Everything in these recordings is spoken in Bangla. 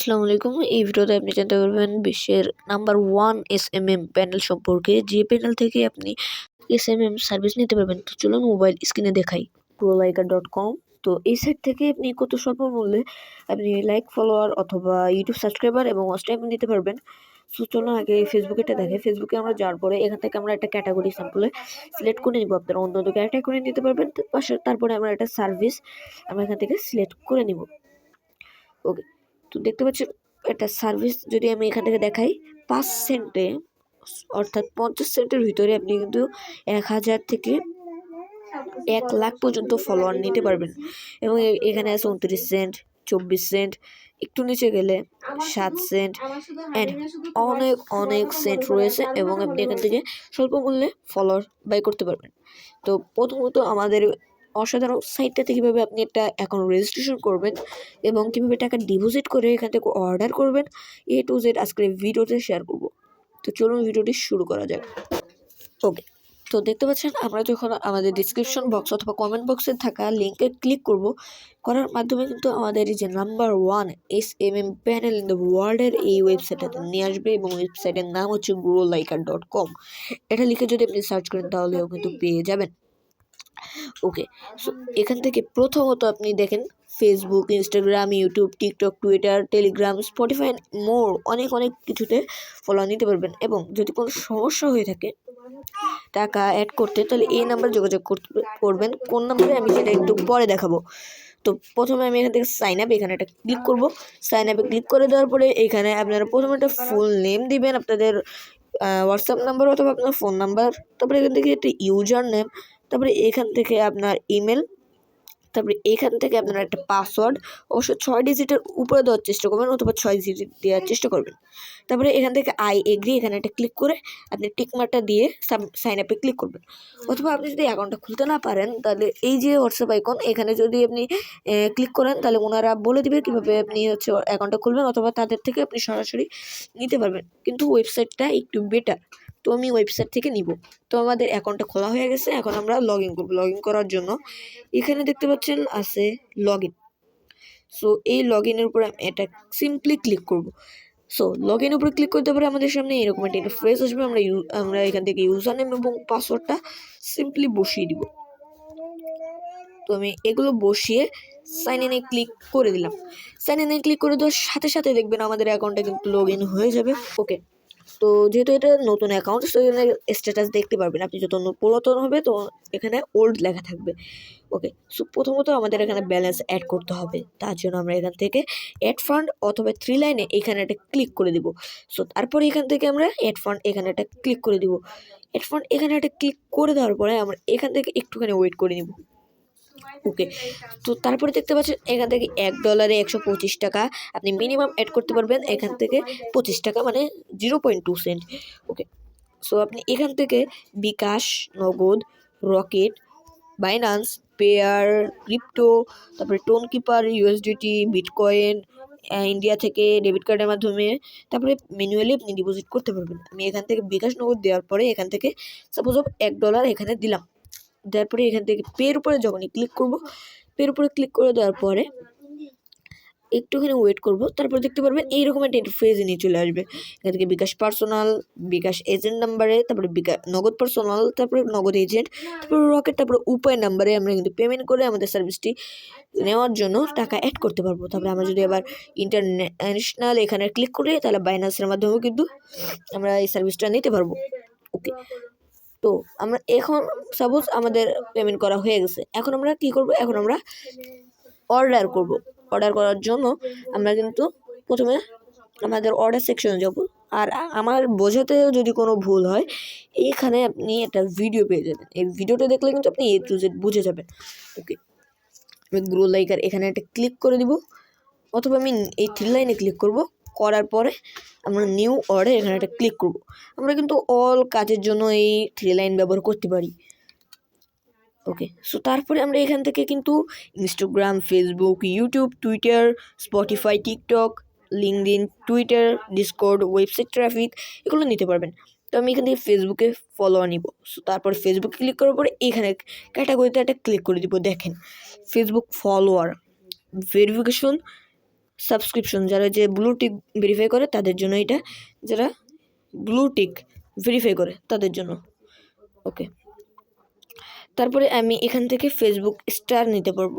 আসসালামু আলাইকুম। এই ভিডিওতে আপনি জানতে পারবেন বিশ্বের number one S M M panel সম্পর্কে। যে প্যানেল থেকে আপনি এস এম এম সার্ভিস নিতে পারবেন। তো চলুন মোবাইল স্ক্রিনে দেখাই। প্রোলাইকার ডট কম তো এই সাইট থেকে আপনি কত স্বল্প মূল্যে আপনি লাইক, ফলোয়ার অথবা ইউটিউব সাবস্ক্রাইবার এবং ওয়াচ নিতে পারবেন। সো চলুন আগে ফেসবুকেটা দেখে। ফেসবুকে আমরা যাওয়ার পরে এখান থেকে আমরা একটা ক্যাটাগরি স্যাম্পলে সিলেক্ট করে নিব। আপনারা অন্য অন্য ক্যাটাগরি নিতে পারবেন। তো তারপরে আমরা একটা সার্ভিস আমরা এখান থেকে সিলেক্ট করে নিব। ওকে। তো দেখতে পাচ্ছি একটা সার্ভিস যদি আমি এখান থেকে দেখাই, পাঁচ সেন্টে, অর্থাৎ পঞ্চাশ সেন্টের ভিতরে আপনি কিন্তু এক হাজার থেকে এক লাখ পর্যন্ত ফলোয়ার নিতে পারবেন। এবং এখানে আছে উনত্রিশ সেন্ট, চব্বিশ সেন্ট, একটু নিচে গেলে সাত সেন্ট অ্যান্ড অনেক অনেক সেন্ট রয়েছে এবং আপনি এখান থেকে স্বল্প মূল্যে ফলোয়ার বাই করতে পারবেন। তো প্রথমত আমাদের অসাধারণ সাইটটাতে কীভাবে আপনি একটা অ্যাকাউন্ট রেজিস্ট্রেশন করবেন এবং কীভাবে টাকা ডিপোজিট করে এখান থেকে অর্ডার করবেন এ টু জেড আজকের ভিডিওতে শেয়ার করব। তো চলুন ভিডিওটি শুরু করা যাক। ওকে তো দেখতে পাচ্ছেন আমরা যখন আমাদের ডিসক্রিপশন বক্স অথবা কমেন্ট বক্সে থাকা লিঙ্কে ক্লিক করব করার মাধ্যমে কিন্তু আমাদের এই যে number one S M M panel in the ওয়ার্ল্ডের এই ওয়েবসাইটটাতে নিয়ে আসবে এবং ওয়েবসাইটের নাম হচ্ছে গ্রো লাইকার ডট কম এটা লিখে যদি আপনি সার্চ করেন তাহলেও কিন্তু পেয়ে যাবেন। ওকে সো এখান থেকে প্রথমত আপনি দেখেন Facebook Instagram YouTube TikTok Twitter Telegram Spotify more অনেক অনেক কিছুতে ফলো নিতে পারবেন। এবং যদি কোনো সমস্যা হয়ে থাকে টাকা অ্যাড করতে, তাহলে এই নাম্বার যোগাযোগ করতে করবেন। কোন নাম্বারে আমি সেটা একটু পরে দেখাবো। তো প্রথমে আমি এখান থেকে সাইন আপ এখানে একটা ক্লিক করব। সাইন আপে ক্লিক করে দেওয়ার পরে এখানে আপনারা প্রথমে একটা ফুল নেম দিবেন, আপনাদের হোয়াটসঅ্যাপ নাম্বার অথবা আপনার ফোন নাম্বার তারপরে এখান থেকে একটা ইউজার নেম তারপরে এখান থেকে আপনার ইমেল তারপরে এখান থেকে আপনারা একটা পাসওয়ার্ড অবশ্যই ছয় ডিজিটের উপরে দেওয়ার চেষ্টা করবেন অথবা ছয় ডিজিট দেওয়ার চেষ্টা করবেন। তারপরে এখান থেকে আই এগ্রি এখানে একটা ক্লিক করে আপনি টিকমার্কটা দিয়ে সাব সাইন আপে ক্লিক করবেন। অথবা আপনি যদি অ্যাকাউন্টটা খুলতে না পারেন, তাহলে এই যে হোয়াটসঅ্যাপ আইকন এখানে যদি আপনি ক্লিক করেন, তাহলে ওনারা বলে দিবে কীভাবে আপনি হচ্ছে অ্যাকাউন্টটা খুলবেন অথবা তাদের থেকে আপনি সরাসরি নিতে পারবেন। কিন্তু ওয়েবসাইটটা একটু বেটার তো আমি ওয়েবসাইট থেকে নিব। তো আমাদের অ্যাকাউন্টটা খোলা হয়ে গেছে, এখন আমরা লগ ইন করব। লগ ইন করার জন্য এখানে দেখতে পাচ্ছেন আছে লগ ইন সো এই লগ ইনের উপরে এটা সিম্পলি ক্লিক করব। সো লগ ইনের উপরে ক্লিক করতে পারে আমাদের সামনে এরকম একটা ইন্টারফেস আসবে। আমরা আমরা এখান থেকে ইউজার নেম এবং পাসওয়ার্ডটা সিম্পলি বসিয়ে দিব। তো আমি এগুলো বসিয়ে সাইন ইনে ক্লিক করে দিলাম। সাইন ইনে ক্লিক করে দেওয়ার সাথে সাথে দেখবেন আমাদের অ্যাকাউন্টটা কিন্তু লগ ইন হয়ে যাবে। ওকে তো যেহেতু এটা নতুন অ্যাকাউন্ট তো এখানে স্ট্যাটাস দেখতে পারবেন। আপনি যত পুরাতন হবে, তো এখানে ওল্ড লেখা থাকবে। ওকে সো প্রথমত আমাদের এখানে ব্যালেন্স অ্যাড করতে হবে। তার জন্য আমরা এখান থেকে অ্যাড ফান্ড অথবা থ্রি লাইনে এখানে একটা ক্লিক করে দিব। সো তারপরে এখান থেকে আমরা অ্যাড ফান্ড এখানে একটা ক্লিক করে দিব। অ্যাড ফান্ড এখানে একটা ক্লিক করে দেওয়ার পরে আমরা এখান থেকে একটুখানি ওয়েট করে নিব। ওকে তো তারপরে দেখতে পাচ্ছেন, এখান থেকে এক ডলারে একশো পঁচিশ টাকা। আপনি মিনিমাম অ্যাড করতে পারবেন এখান থেকে পঁচিশ টাকা মানে zero point two cent okay so আপনি এখান থেকে bKash, Nagad, Rocket Binance Payeer crypto তারপরে Tonkeeper USDT bitcoin India থেকে ডেবিট কার্ডের মাধ্যমে, তারপরে ম্যানুয়ালি আপনি ডিপোজিট করতে পারবেন। আমি এখান থেকে বিকাশ, নগদ দেওয়ার পরে এখান থেকে সাপোজ এক ডলার এখানে দিলাম। দেওয়ার পরে এখান থেকে পের উপরে যখনই ক্লিক করব। পের উপরে ক্লিক করে দেওয়ার পরে একটুখানি ওয়েট করব, তারপর দেখতে পারবেন এইরকম একটা ইন্টারফেস নিয়ে চলে আসবে। এখান থেকে বিকাশ পার্সোনাল বিকাশ এজেন্ট নাম্বারে তারপরে বিকাশ, নগদ পার্সোনাল তারপরে নগদ এজেন্ট তারপরে রকেট তারপরে উপায় নাম্বারে আমরা কিন্তু পেমেন্ট করে আমাদের সার্ভিসটি নেওয়ার জন্য টাকা অ্যাড করতে পারব। তারপরে আমরা যদি আবার ইন্টারন্যাশনাল এখানে ক্লিক করি, তাহলে বাইন্যান্সের মাধ্যমেও কিন্তু আমরা এই সার্ভিসটা নিতে পারব। ওকে তো আমরা এখন সাপোজ আমাদের পেমেন্ট করা হয়ে গেছে। এখন আমরা কি করব? এখন আমরা অর্ডার করব। অর্ডার করার জন্য আমরা কিন্তু প্রথমে আমাদের অর্ডার সেকশনে যাব। আর আমার বোঝাতেও যদি কোনো ভুল হয়, এখানে আপনি একটা ভিডিও পেয়ে যাবেন। এই ভিডিওটা দেখলে কিন্তু আপনি এ টু জেড বুঝে যাবেন। ওকে আমি গ্রো লাইকার এখানে একটা ক্লিক করে দিব। অথবা আমি এই থ্রি লাইনে ক্লিক করব। করার পরে আমরা নিউ অর্ডার এখানে একটা ক্লিক করব। আমরা কিন্তু অল কাজের জন্য এই থ্রি লাইন ব্যবহার করতে পারি। ওকে সো তারপরে আমরা এখান থেকে কিন্তু Instagram Facebook YouTube Twitter Spotify TikTok LinkedIn Twitter Discord website traffic এগুলো নিতে পারবেন। তো আমি এখান থেকে ফেসবুকে ফলোয়ার নিব। সো তারপর ফেসবুকে ক্লিক করার পরে এখানে ক্যাটাগরিতে একটা ক্লিক করে দিব। দেখেন ফেসবুক ফলোয়ার ভেরিফিকেশন সাবস্ক্রিপশন যারা যে ব্লু টিক ভেরিফাই করে, তাদের জন্য এটা, যারা ব্লু টিক ভেরিফাই করে, তাদের জন্য। ওকে তারপরে আমি এখান থেকে ফেসবুক স্টার নিতে পারব।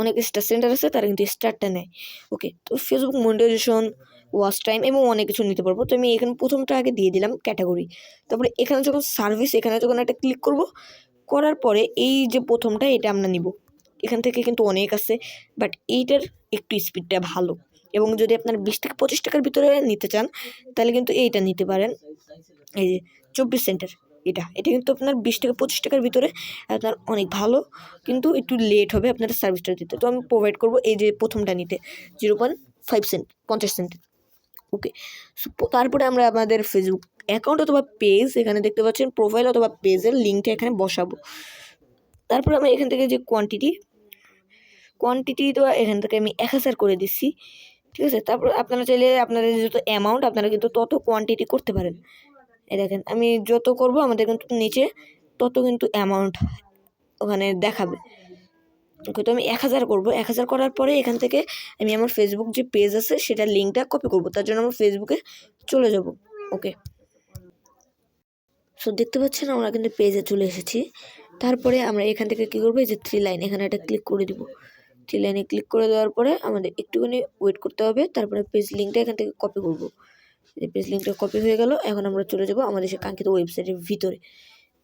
অনেক স্টার সেন্টার আছে, তারা কিন্তু স্টারটা নেয়। ওকে তো ফেসবুক মনিটাইজেশন ওয়াচ টাইম এবং অনেক কিছু নিতে পারব। তো আমি এখানে প্রথমটা আগে দিয়ে দিলাম ক্যাটাগরি তারপরে এখানে যখন সার্ভিস এখানে যখন একটা ক্লিক করব, করার পরে এই যে প্রথমটা, এটা আমরা নিব। এখান থেকে কিন্তু অনেক আছে বাট এইটার একটু স্পিডটা ভালো। এবং যদি আপনার বিশ থেকে পঁচিশ টাকার ভিতরে নিতে চান, তাহলে কিন্তু এইটা নিতে পারেন। এই যে চব্বিশ সেন্টার এটা। এটা কিন্তু আপনার বিশ থেকে পঁচিশ টাকার ভিতরে আপনার অনেক ভালো, কিন্তু একটু লেট হবে আপনার সার্ভিসটা দিতে। তো আমি প্রোভাইড করব এই যে প্রথমটা নিতে জিরো পয়েন্ট ফাইভ সেন্ট পঞ্চাশ সেন্ট ওকে তারপরে আমরা আমাদের ফেসবুক অ্যাকাউন্ট অথবা পেজ এখানে দেখতে পাচ্ছেন প্রোফাইল অথবা পেজের লিঙ্কটা এখানে বসাবো। তারপরে আমরা এখান থেকে যে কোয়ান্টিটি কোয়ান্টিটি তো এখান থেকে আমি এক হাজার করে দিচ্ছি, ঠিক আছে? তারপর আপনারা চাইলে আপনাদের যত অ্যামাউন্ট আপনারা কিন্তু তত কোয়ান্টিটি করতে পারেন। এই দেখেন, আমি যত করব, আমাদের কিন্তু নিচে তত কিন্তু অ্যামাউন্ট ওখানে দেখাবে। তো আমি এক হাজার করব। এক হাজার করার পরে এখান থেকে আমি আমার ফেসবুক যে পেজ আছে সেটার লিঙ্কটা কপি করব। তার জন্য আমার ফেসবুকে চলে যাব। ওকে? সো দেখতে পাচ্ছেন আমরা কিন্তু পেজে চলে এসেছি। তারপরে আমরা এখান থেকে কী করব? এই যে থ্রি লাইন এখানে একটা ক্লিক করে দিব। থ্রি লাইনে ক্লিক করে দেওয়ার পরে আমাদের একটুখানি ওয়েট করতে হবে। তারপরে পেজ লিঙ্কটা এখান থেকে কপি করব। পেজ লিঙ্কটা কপি হয়ে গেল। এখন আমরা চলে যাব আমাদের সে কাঙ্ক্ষিত ওয়েবসাইটের ভিতরে।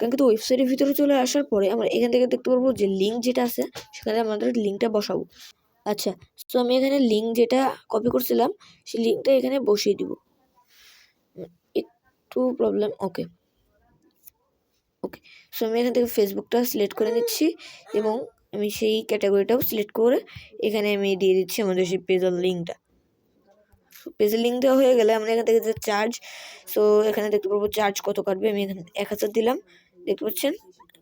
কাঙ্ক্ষিত ওয়েবসাইটের ভিতরে চলে আসার পরে আমরা এখান থেকে দেখতে পারব যে লিঙ্ক যেটা আছে, সেখানে আমাদের লিঙ্কটা বসাবো। আচ্ছা তো আমি এখানে লিঙ্ক যেটা কপি করছিলাম, সেই লিঙ্কটা এখানে বসিয়ে দিব। একটু প্রবলেম ওকে ওকে সো আমি এখান থেকে ফেসবুকটা সিলেক্ট করে নিচ্ছি এবং আমি সেই ক্যাটাগরিটাও সিলেক্ট করে এখানে আমি দিয়ে দিচ্ছি আমাদের সেই পেজের লিঙ্কটা পেজের লিঙ্ক দেওয়া হয়ে গেলে আমরা এখান থেকে যে চার্জ সো এখানে দেখতে পারব চার্জ কত কাটবে, আমি এখানে এক হাজার দিলাম। দেখতে পাচ্ছেন?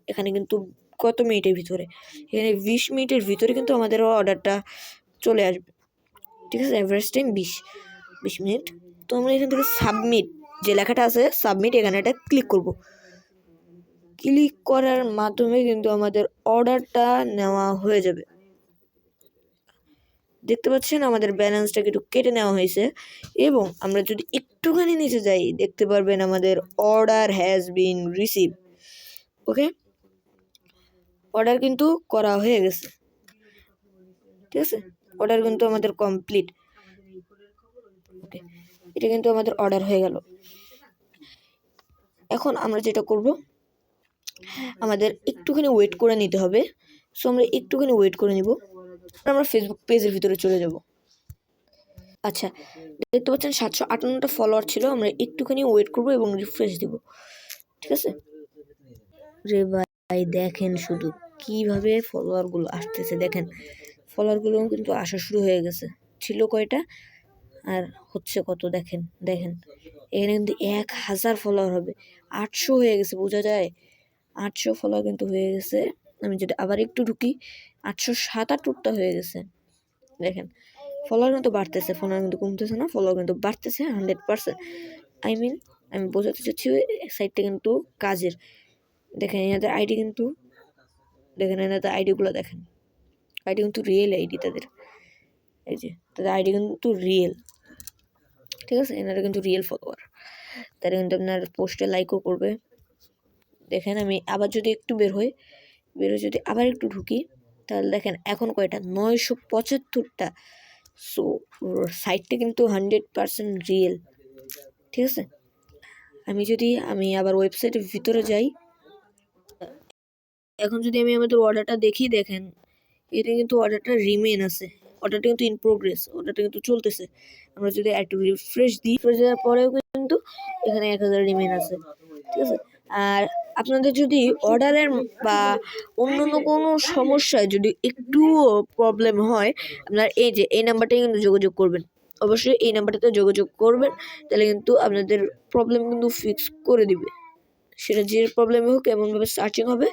এখানে কিন্তু কত মিনিটের ভিতরে? এখানে বিশ মিনিটের ভিতরে কিন্তু আমাদের অর্ডারটা চলে আসবে। ঠিক আছে? অ্যাভারেজ টাইম বিশ। বিশ মিনিট। তো আমরা এখান থেকে সাবমিট যে লেখাটা আছে সাবমিট এখানে একটা ক্লিক করব। ক্লিক করার মাধ্যমে কিন্তু আমাদের অর্ডারটা নেওয়া হয়ে যাবে। দেখতে পাচ্ছেন আমাদের ব্যালেন্সটাকে একটু কেটে নেওয়া হয়েছে এবং আমরা যদি একটুখানি নিচে যাই, দেখতে পারবেন আমাদের order has been receive okay? Order কিন্তু করা হয়ে গেছে। ঠিক আছে? অর্ডার কিন্তু আমাদের কমপ্লিট। ওকে? এটা কিন্তু আমাদের অর্ডার হয়ে গেল। এখন আমরা যেটা করব আমাদের একটুখানি ওয়েট করে নিতে হবে। সো আমরা একটুখানি ওয়েট করে নিব। আমরা ফেসবুক পেজের ভিতরে চলে যাব। আচ্ছা দেখতে পাচ্ছেন সাতশো আটান্নটা ফলোয়ার ছিল। আমরা একটুখানি ওয়েট করব এবং রিফ্রেশ দিব। ঠিক আছে? রে ভাই, দেখেন শুধু কীভাবে ফলোয়ারগুলো আসতেছে। দেখেন ফলোয়ারগুলো কিন্তু আসা শুরু হয়ে গেছে। ছিল কয়টা? আর হচ্ছে কত? দেখেন দেখেন। এখানে কিন্তু এক হাজার ফলোয়ার হবে। আটশো হয়ে গেছে, বোঝা যায়? আটশো ফলোয়ার কিন্তু হয়ে গেছে। আমি যদি আবার একটু ঢুকি, আটশো সাত সাতাত্তরটা হয়ে গেছে। দেখেন ফলোয়ার কিন্তু বাড়তেছে ফলোয়ার কিন্তু কমতেছে না ফলোয়ার কিন্তু বাড়তেছে হান্ড্রেড পার্সেন্ট আই মিন আমি বোঝাতে চাচ্ছি সাইডটা কিন্তু কাজের। দেখেন, এনাদের আইডি কিন্তু, দেখেন, এনাদের আইডিগুলো দেখেন। আইডি কিন্তু রিয়েল আইডি তাদের। এই যে, তাদের আইডি কিন্তু রিয়েল ঠিক আছে? এনারা কিন্তু রিয়েল ফলোয়ার তারা কিন্তু আপনার পোস্টে লাইকও করবে। দেখেন আমি আবার যদি একটু বের হই, বের হয়ে যদি আবার একটু ঢুকি, তাহলে দেখেন এখন কয়টা? নয়শো পঁচাত্তরটা। সো সাইটটা কিন্তু হান্ড্রেড পারসেন্ট রিয়েল ঠিক আছে? আমি যদি, আমি আবার ওয়েবসাইটের ভিতরে যাই, এখন যদি আমি আমাদের অর্ডারটা দেখি, দেখেন, এটা কিন্তু অর্ডারটা রিমেন আছে। অর্ডারটা কিন্তু ইন প্রোগ্রেস অর্ডারটা কিন্তু চলতেছে। আমরা যদি একটু রিফ্রেশ দিই রিফ্রেশ দেওয়ার পরেও কিন্তু এখানে এক হাজার রিমেন আছে। ঠিক আছে? আর আপনাদের যদি অর্ডারের বা অন্য অন্য কোনো সমস্যায় যদি একটুও প্রবলেম হয়, আপনার এই যে, এই নাম্বারটাই কিন্তু যোগাযোগ করবেন। অবশ্যই এই নাম্বারটাতে যোগাযোগ করবেন, তাহলে কিন্তু আপনাদের প্রবলেম কিন্তু ফিক্স করে দিবে। সেটা যে প্রবলেমে হোক, এমনভাবে সার্চিং হবে,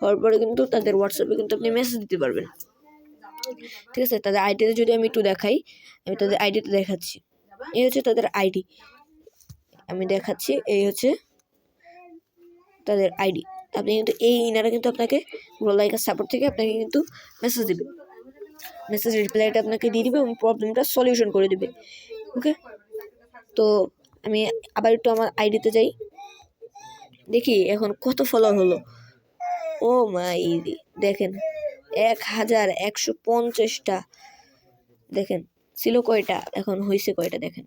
হওয়ার পরে কিন্তু তাদের হোয়াটসঅ্যাপে কিন্তু আপনি মেসেজ দিতে পারবেন। ঠিক আছে? তাদের আইডিতে যদি আমি একটু দেখাই, আমি তাদের আইডিতে দেখাচ্ছি। এই হচ্ছে তাদের আইডি আমি দেখাচ্ছি, এই হচ্ছে তাদের আইডি। আপনি কিন্তু এই ইনারা কিন্তু আপনাকে লাইকার সাপোর্ট থেকে আপনাকে কিন্তু মেসেজ দেবে। মেসেজ রিপ্লাইটা আপনাকে দিয়ে দিবে এবং প্রবলেমটা সলিউশন করে দেবে। ওকে তো আমি আবার একটু আমার আইডিতে যাই। দেখি এখন কত ফলোয়ার হলো। ও মাই দেখেন এক হাজার একশো পঞ্চাশটা। দেখেন, ছিল কয়টা? এখন হয়েছে কয়টা? দেখেন।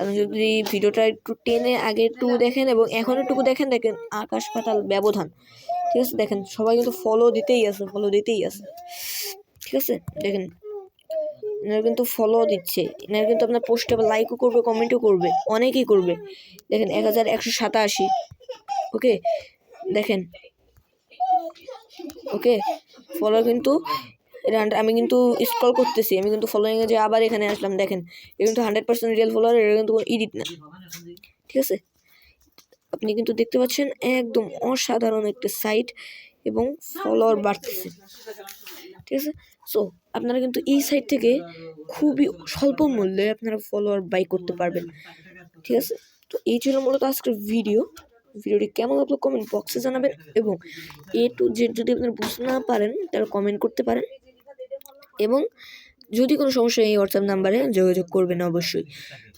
আপনি যদি ভিডিওটা একটু টেনে আগে একটু দেখেন এবং এখন একটুকু দেখেন দেখেন আকাশ পাতাল ব্যবধান। ঠিক আছে দেখেন সবাই কিন্তু ফলো দিতেই আছে ফলো দিতেই আছে। ঠিক আছে দেখেন এনারা কিন্তু ফলো দিচ্ছে। এনারা কিন্তু আপনার পোস্টে লাইকও করবে কমেন্টও করবে অনেকেই করবে। দেখেন এক হাজার একশো সাতাশি ওকে দেখেন ওকে ফলো কিন্তু এটা আমি কিন্তু স্ক্রল করতেছি, আমি কিন্তু ফলোয়িংয়ে যে আবার এখানে আসলাম, দেখেন। এটা কিন্তু হান্ড্রেড পার্সেন্ট রিয়েল ফলোয়ার এটা কিন্তু কোনো এডিট না ঠিক আছে? আপনি কিন্তু দেখতে পাচ্ছেন, একদম অসাধারণ একটা সাইট এবং ফলোয়ার বাড়তেছে। ঠিক আছে? সো আপনারা কিন্তু এই সাইট থেকে খুবই স্বল্প মূল্যে আপনারা ফলোয়ার বাই করতে পারবেন। ঠিক আছে? তো এই ছিল মূলত আজকের ভিডিও ভিডিওটি কেমন লাগল কমেন্ট বক্সে জানাবেন। এবং এ টু জেড যদি আপনারা বুঝতে না পারেন, তাহলে কমেন্ট করতে পারেন। এবং যদি কোনো সমস্যা এই হোয়াটসঅ্যাপ নাম্বারে যোগাযোগ করবেন অবশ্যই।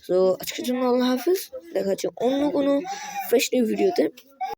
সো আজকের জন্য আল্লাহ হাফিজ। দেখা হচ্ছে অন্য কোনো ফ্রেশ নিউ ভিডিওতে